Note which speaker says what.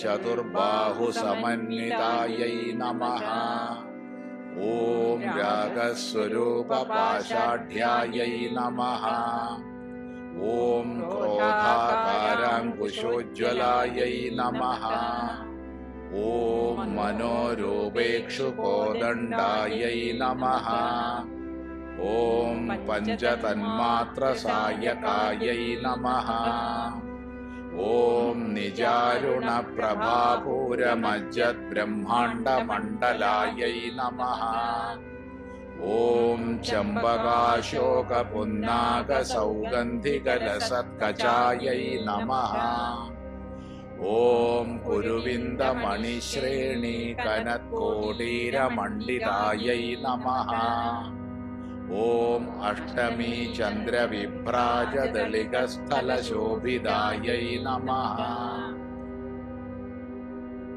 Speaker 1: चतुर्बाहुसमन्वितायै नमः। ॐ रागस्वरूपपाषाढ्यायै नमः। ॐ क्रोधाकाराङ्कुशोज्ज्वलायै नमः। ॐ मनोरूपेक्षुकोदण्डायै नमः। ॐ पञ्चतन्मात्रसायकायै नमः। ॐ निजारुणप्रभापूरमज्जद्ब्रह्माण्डमण्डलायै नमः ॐ चम्बकाशोकपुन्नागसौगन्धिकलसत्कचायै नमः ॐ कुरुविन्दमणिश्रेणीकनत्कोटीरमण्डितायै नमः ॐ अष्टमी चन्द्रविभ्राजदलिकस्थलशोभिदायै नमः।